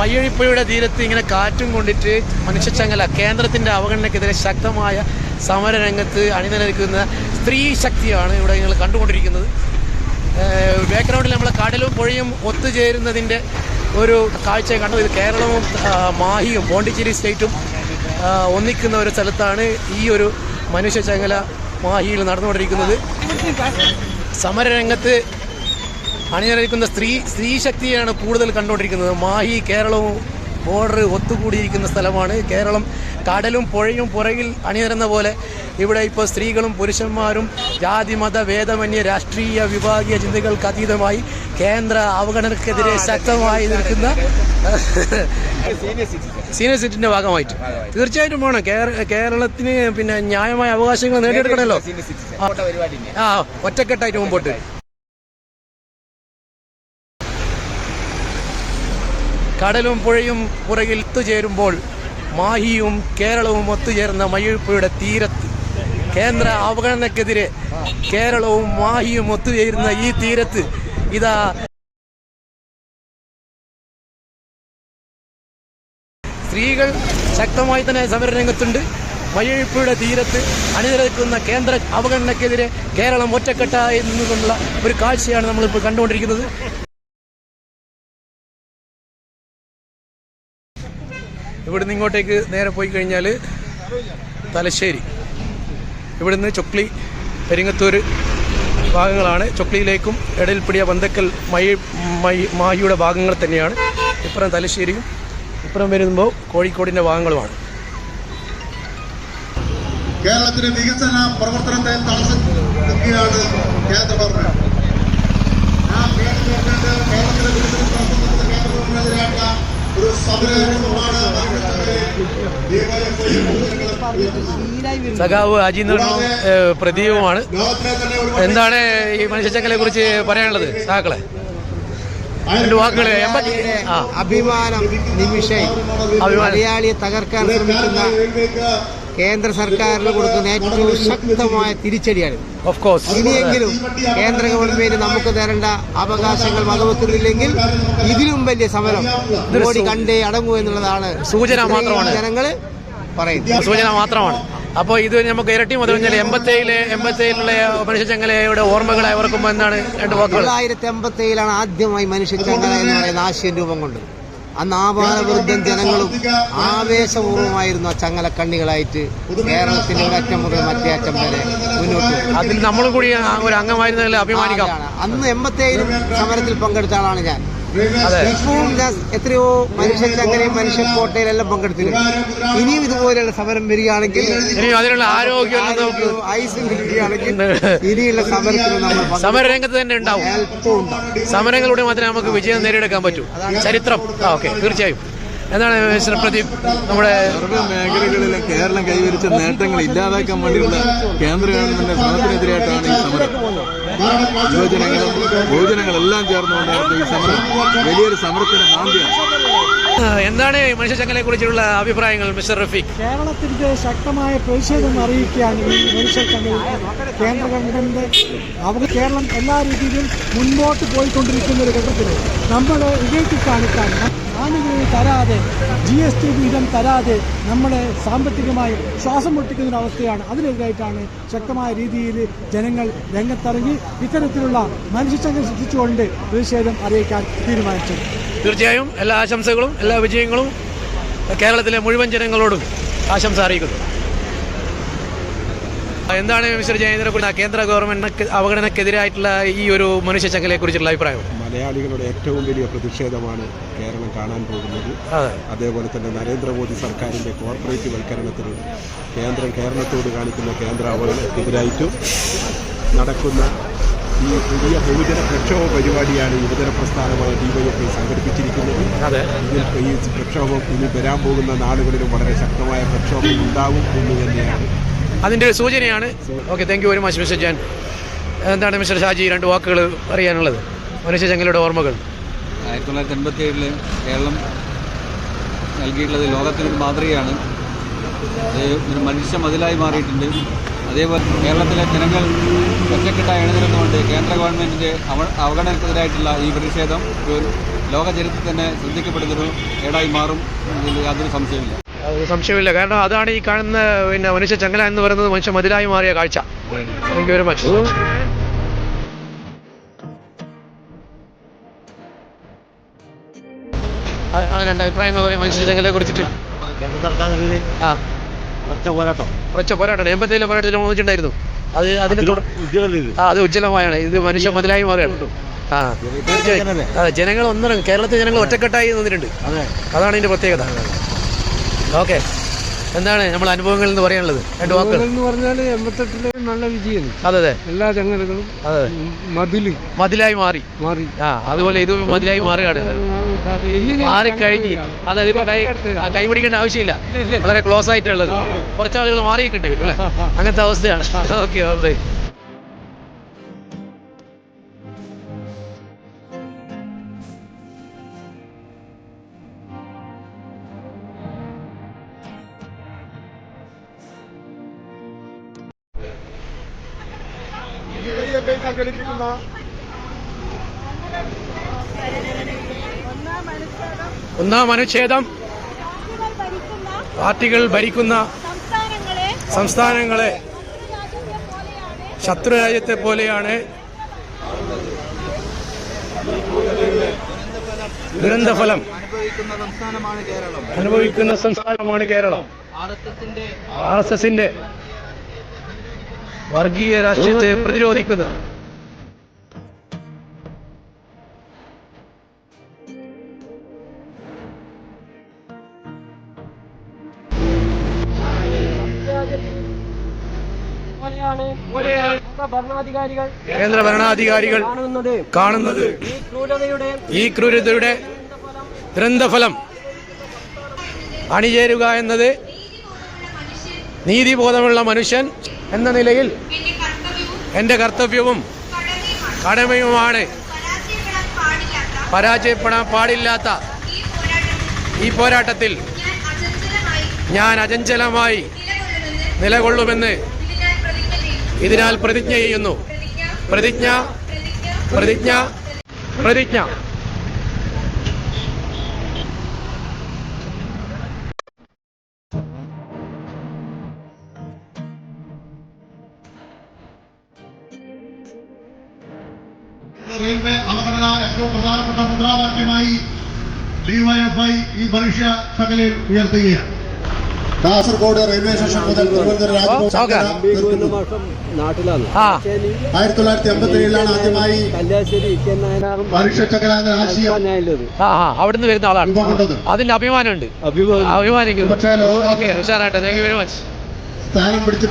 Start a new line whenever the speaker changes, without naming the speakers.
മയ്യഴിപ്പുഴയുടെ തീരത്ത് ഇങ്ങനെ കാറ്റും കൊണ്ടിട്ട് മനുഷ്യച്ചങ്ങല കേന്ദ്രത്തിന്റെ അവഗണനയ്ക്കെതിരെ ശക്തമായ സമരരംഗത്ത് അണിനിരക്കുന്ന സ്ത്രീ ശക്തിയാണ് ഇവിടെ നിങ്ങൾ കണ്ടുകൊണ്ടിരിക്കുന്നത്. ബാക്ക്ഗ്രൗണ്ടിൽ നമ്മൾ കടലും പുഴയും ഒത്തുചേരുന്നതിന്റെ ഒരു കാഴ്ച കണ്ടു ഇത് കേരളവും മാഹിയും പോണ്ടിച്ചേരി സ്റ്റേറ്റും ഒന്നിക്കുന്ന ഒരു സ്ഥലത്താണ് ഈ ഒരു മനുഷ്യച്ചങ്ങല മാഹിയിൽ നടന്നുകൊണ്ടിരിക്കുന്നത്. സമരരംഗത്ത് അണിനിരക്കുന്ന സ്ത്രീ സ്ത്രീ ശക്തിയാണ് കൂടുതൽ കണ്ടുകൊണ്ടിരിക്കുന്നത്. മാഹി കേരളവും ബോർഡർ ഒത്തുകൂടിയിരിക്കുന്ന സ്ഥലമാണ്. കേരളം കടലും പുഴയും പുറകിൽ അണിനിരന്ന പോലെ ഇവിടെ ഇപ്പോൾ സ്ത്രീകളും പുരുഷന്മാരും ജാതി മത ഭേദമന്യ രാഷ്ട്രീയ വിഭാഗീയ ചിന്തകൾക്ക് അതീതമായി കേന്ദ്ര അവഗണനക്കെതിരെ ശക്തമായി നിൽക്കുന്ന സീനിയർ സിറ്റിന്റെ ഭാഗമായിട്ട്. തീർച്ചയായിട്ടും വേണം. കേര- കേരളത്തിന് പിന്നെ ന്യായമായ അവകാശങ്ങൾ നേടിയെടുക്കണമല്ലോ. ആ ഒറ്റക്കെട്ടായിട്ട് മുമ്പോട്ട്. കടലും പുഴയും പുറകിൽ ഒത്തുചേരുമ്പോൾ മാഹിയും കേരളവും ഒത്തുചേർന്ന മയ്യഴിപ്പുഴയുടെ തീരത്ത് കേന്ദ്ര അവഗണനക്കെതിരെ കേരളവും മാഹിയും ഒത്തുചേരുന്ന ഈ തീരത്ത് ഇതാ സ്ത്രീകൾ ശക്തമായി തന്നെ സമരരംഗത്തുണ്ട് മയ്യഴിപ്പുഴയുടെ തീരത്ത് അണിനിരക്കുന്ന കേന്ദ്ര അവഗണനക്കെതിരെ കേരളം ഒറ്റക്കെട്ടായി നിന്നുള്ള ഒരു കാഴ്ചയാണ് നമ്മളിപ്പോൾ കണ്ടുകൊണ്ടിരിക്കുന്നത്. ഇവിടുന്ന് ഇങ്ങോട്ടേക്ക് നേരെ പോയി കഴിഞ്ഞാൽ തലശ്ശേരി. ഇവിടുന്ന് ചൊക്ലി പെരിങ്ങത്തൂർ ഭാഗങ്ങളാണ്. ചൊക്ലിയിലേക്കും എടയിൽപ്പിടിയ പന്തക്കൽ മൈ മൈ മാഹിയുടെ ഭാഗങ്ങൾ തന്നെയാണ്. ഇപ്പുറം തലശ്ശേരിയും ഇപ്പുറം വരുമ്പോൾ കോഴിക്കോടിന്റെ ഭാഗങ്ങളുമാണ്.
കേരളത്തിന്റെ വികസന പ്രവർത്തനത്തെ തടസ്സം കേന്ദ്ര ഗവൺമെന്റ് ആ കേന്ദ്ര ഗവൺമെന്റ് കേരളത്തിലെ വികസന പ്രവർത്തനത്തിന് കേന്ദ്ര ഗവൺമെന്റിനെതിരായിട്ടുള്ള ഒരു സമരമാണ്
സഖാവ് അജി നിർണവും പ്രദീപുമാണ്. എന്താണ് ഈ മനുഷ്യച്ചക്കലെ കുറിച്ച് പറയാനുള്ളത് സഹാക്കളെ രണ്ട് വാക്കുകൾ എൺപത്തി
അഭിമാനം നിമിഷം. മലയാളിയെ തകർക്കാൻ ശ്രമിക്കുന്ന കേന്ദ്ര സർക്കാരിന് കൊടുക്കുന്ന ഏറ്റവും ശക്തമായ തിരിച്ചടിയാണ്.
ഓഫ് കോഴ്സ്
ഇനിയെങ്കിലും കേന്ദ്ര ഗവൺമെന്റ് നമുക്ക് തരേണ്ട അവകാശങ്ങൾ വകവെക്കുന്നില്ലെങ്കിൽ ഇതിലും വലിയ സമരം മോഡി കണ്ടേ അടങ്ങൂ എന്നുള്ളതാണ്
സൂചന മാത്രമാണ്.
ജനങ്ങൾ പറയുന്നത്.
സൂചന മാത്രമാണ്. അപ്പോൾ ഇത് നമുക്ക് ഇരട്ടി മുതൽ കഴിഞ്ഞാൽ എൺപത്തേഴിലെ എൺപത്തേഴിലുള്ള മനുഷ്യച്ചങ്ങലയുടെ ഓർമ്മകളെ അവർക്കും എന്താണ് രണ്ട് വാക്കുകൾ?
തൊള്ളായിരത്തി എൺപത്തി ഏഴിലാണ് ആദ്യമായി മനുഷ്യ ചങ്ങല എന്ന് പറയുന്ന ആശയം രൂപം കൊണ്ടത്. അന്ന് ആപാലവൃദ്ധം ജനങ്ങളും ആവേശപൂർവമായിരുന്നു ആ ചങ്ങലക്കണ്ണികളായിട്ട് കേരളത്തിന്റെ ഒരറ്റം മുതൽ മറ്റേ അറ്റം വരെ മുന്നോട്ട്
അതിൽ നമ്മളും കൂടി ആ ഒരു അംഗമായിരുന്നതിൽ അഭിമാനിക്കാം.
അന്ന് എൺപത്തേഴിലും സമരത്തിൽ പങ്കെടുത്ത ആളാണ് ഞാൻ. എത്രയോ മനുഷ്യ അങ്ങനെ മനുഷ്യൻ കോട്ടയിലെല്ലാം പങ്കെടുത്തിരുന്നു. ഇനിയും ഇതുപോലെയുള്ള സമരം വരികയാണെങ്കിൽ
ഇനി അതിനുള്ള ആരോഗ്യം
ഐസും കിട്ടുകയാണെങ്കിൽ ഇനിയുള്ള സമരത്തിന് നമ്മൾ.
സമരരംഗത്ത് തന്നെ ഉണ്ടാവും. സമരങ്ങളിലൂടെ മാത്രമേ നമുക്ക് വിജയം നേടിയെടുക്കാൻ പറ്റൂ. ചരിത്രം. ആ ഓക്കെ. തീർച്ചയായും. എന്താണ് മിസ്റ്റർ പ്രദീപ്? നമ്മുടെ
മേഖലകളിലെ കേരളം കൈവരിച്ച നേട്ടങ്ങൾ ഇല്ലാതാക്കാൻ വേണ്ടിയുള്ള കേന്ദ്ര ഗവൺമെന്റിന്റെ ശ്രമത്തിനെതിരായിട്ടാണ് ഈ സമരം. യുവജനങ്ങളും ബഹുജനങ്ങളെല്ലാം ചേർന്നുകൊണ്ട് ഈ സമരം വലിയൊരു സമരത്തിന്റെ നാന്ദിയാണ്
എന്താണ് മനുഷ്യച്ചങ്ങലയെ കുറിച്ചുള്ള അഭിപ്രായങ്ങൾ മിസ്റ്റർ റഫീഖ്?
കേരളത്തിന്റെ ശക്തമായ പ്രതിഷേധം അറിയിക്കുകയാണ് ഈ മനുഷ്യച്ചങ്ങൽ കേന്ദ്ര ഗവൺമെന്റ് അവർ കേരളം എല്ലാ രീതിയിലും മുൻപോട്ട് പോയിക്കൊണ്ടിരിക്കുന്ന ഒരു ഘട്ടത്തിൽ നമ്മൾ ഇവയ്ക്ക് കാണിക്കാൻ ആനുകൂല്യം തരാതെ ജി എസ് ടി വിഹിതം തരാതെ നമ്മളെ സാമ്പത്തികമായി ശ്വാസം മുട്ടിക്കുന്ന അവസ്ഥയാണ് അതിനെതിരായിട്ടാണ് ശക്തമായ രീതിയിൽ ജനങ്ങൾ രംഗത്തിറങ്ങി ഇത്തരത്തിലുള്ള മനുഷ്യച്ചങ്ങൽ സൃഷ്ടിച്ചുകൊണ്ട് പ്രതിഷേധം അറിയിക്കാൻ തീരുമാനിച്ചത്.
തീർച്ചയായും എല്ലാ ആശംസകളും എല്ലാ വിജയങ്ങളും കേരളത്തിലെ മുഴുവൻ ജനങ്ങളോടും ആശംസ അറിയിക്കുന്നു. എന്താണ് മിസ്റ്റർ ജയേന്ദ്ര കുറിച്ച് കേന്ദ്ര ഗവൺമെന്റ് അവഗണനക്കെതിരായിട്ടുള്ള ഈ ഒരു മനുഷ്യച്ചങ്ങലയെ കുറിച്ചുള്ള അഭിപ്രായം?
മലയാളികളുടെ ഏറ്റവും വലിയ പ്രതിഷേധമാണ് കേരളം കാണാൻ പോകുന്നത്. അതേപോലെ തന്നെ നരേന്ദ്രമോദി സർക്കാരിന്റെ കോർപ്പറേറ്റ് വൽക്കരണത്തിന് കേന്ദ്രം കേരളത്തോട് കാണിക്കുന്ന കേന്ദ്ര അവഗണനക്കെതിരായിട്ടും നടക്കുന്ന ഈ പുതിയ ബഹുജന പ്രക്ഷോഭ പരിപാടിയാണ് യുവജന പ്രസ്ഥാനമായ ഡിവൈഎഫ്ഐ സംഘടിപ്പിച്ചിരിക്കുന്നത്. ഇതിൽ ഈ പ്രക്ഷോഭം ഇനി വരാൻ പോകുന്ന നാളുകളിലും വളരെ ശക്തമായ പ്രക്ഷോഭം ഉണ്ടാവും എന്ന് തന്നെയാണ്
അതിന്റെ ഒരു സൂചനയാണ്. Okay thank you very much mister Jan എന്താണ് മിസ്റ്റർ ഷാജി രണ്ട് വാക്കുകൾ അറിയാനുള്ളത്? മനുഷ്യ മനുഷ്യചങ്ങലയുടെ ഓർമ്മകൾ.
ആയിരത്തി തൊള്ളായിരത്തി എൺപത്തി ഏഴിൽ കേരളം നൽകിയിട്ടുള്ളത് ലോകത്തിനൊരു മാതൃകയാണ്. ഒരു മനുഷ്യ മതിലായി മാറിയിട്ടുണ്ട്. അതേപോലെ കേരളത്തിലെ ജനങ്ങൾ ഒറ്റക്കെട്ടായി അണിനിരന്നുകൊണ്ട് കേന്ദ്ര ഗവൺമെന്റിന്റെ അവ അവഗണനക്കെതിരായിട്ടുള്ള ഈ പ്രതിഷേധം ഒരു ലോക ചരിത്രത്തിൽ തന്നെ ശ്രദ്ധിക്കപ്പെടുന്നൊരു ഏടായി മാറും യാതൊരു സംശയമില്ല
സംശയമില്ല. കാരണം അതാണ് ഈ കാണുന്ന പിന്നെ മനുഷ്യ ചങ്ങല എന്ന് പറയുന്നത് മനുഷ്യ മതിലായി മാറിയ കാഴ്ച. താങ്ക് യു വെരി മച്ച് രണ്ട് അഭിപ്രായം പറയും. മനുഷ്യ ചങ്ങലയെ കുറിച്ചിട്ട്. ആ. ഒറ്റ പോരാട്ടം. എൺപത്തേഴിലെ പോരാട്ടത്തിൽ മോദിച്ചിട്ടുണ്ടായിരുന്നു അത് അതിന് ആ അത് ഉജ്ജ്വലമായാണ്. ഇത് മനുഷ്യ മതിലായി മാറിയാണ് ആ. തീർച്ചയായും അതെ ജനങ്ങൾ ഒന്നിറങ്ങും. കേരളത്തിലെ ജനങ്ങൾ ഒറ്റക്കെട്ടായി നിന്നിട്ടുണ്ട്. അതാണ് ഇതിന്റെ പ്രത്യേകത. ഓക്കെ. എന്താണ് നമ്മൾ അനുഭവങ്ങളിൽ നിന്ന് പറയാനുള്ളത്? രണ്ട് വാക്കുകൾ.
എന്ന് പറഞ്ഞാൽ എൺപത്തെട്ടിലെ നല്ല വിജയം
അതെ അതെ.
എല്ലാ ചങ്ങലകളും
അതെ
മതിൽ.
മതിലായി മാറി.
മാറി.
ആ അതുപോലെ ഇത് മതിലായി മാറുകയാണ്. മാറിക്കഴിഞ്ഞ് അതായത് ഇപ്പൊ കൈ കൈ പിടിക്കേണ്ട ആവശ്യമില്ല. വളരെ ക്ലോസ് ആയിട്ടുള്ളത്. കുറച്ചാളുകൾ മാറി മാറിയിട്ടുണ്ട് അങ്ങനത്തെ അവസ്ഥയാണ്. Okay okay. ഒന്നാം അനുച്ഛേദം. പാർട്ടികൾ ഭരിക്കുന്ന
സംസ്ഥാനങ്ങളെ ശത്രുരാജ്യത്തെ പോലെയാണ്.
ദുരന്തഫലം.
അനുഭവിക്കുന്ന സംസ്ഥാനമാണ് കേരളം.
അനുഭവിക്കുന്ന സംസ്ഥാനമാണ് കേരളം. ആർ എസ് എസിന്റെ വർഗീയ രാഷ്ട്രീയത്തെ പ്രതിരോധിക്കുന്നത്.
ഭരണാധികാരികൾ
കേന്ദ്ര ഭരണാധികാരികൾ
കാണുന്നത്
കാണുന്നത്
ഈ ക്രൂരതയുടെ
ഈ ക്രൂരതയുടെ ദുരന്തഫലം അണിചേരുക എന്നത് നീതിബോധമുള്ള മനുഷ്യൻ എന്ന നിലയിൽ എന്റെ കർത്തവ്യവും കടമയുമാണ്. പരാജയപ്പെടാൻ പാടില്ലാത്ത ഈ പോരാട്ടത്തിൽ ഞാൻ അചഞ്ചലമായി നിലകൊള്ളുമെന്ന് ഇതിനാൽ പ്രതിജ്ഞ ചെയ്യുന്നു. പ്രതിജ്ഞ പ്രതിജ്ഞ പ്രതിജ്ഞ
റെയിൽവേ അവഗണന ഏറ്റവും പ്രധാനപ്പെട്ട മുദ്രാവാക്യമായി ഡിവൈഎഫ്ഐ ഈ മനുഷ്യ ശകലയിൽ ഉയർത്തുകയാണ്. കാസർഗോഡ് റെയിൽവേ സ്റ്റേഷൻ മുതൽ
നാട്ടിലാണ്.
ആയിരത്തി തൊള്ളായിരത്തി അമ്പത്തി ഏഴിലാണ് ആദ്യമായി
അവിടുന്ന് വരുന്ന ആളാണ്. അതിന്റെ അഭിമാനമുണ്ട്.
അഭിമാനിക്കും
അഭിമാനിക്കുന്നു.
പക്ഷേ
ഓക്കെ ഉഷാറാട്ടെ താങ്ക് യു വെരി മച്ച്
സ്ഥാനം പിടിച്ച്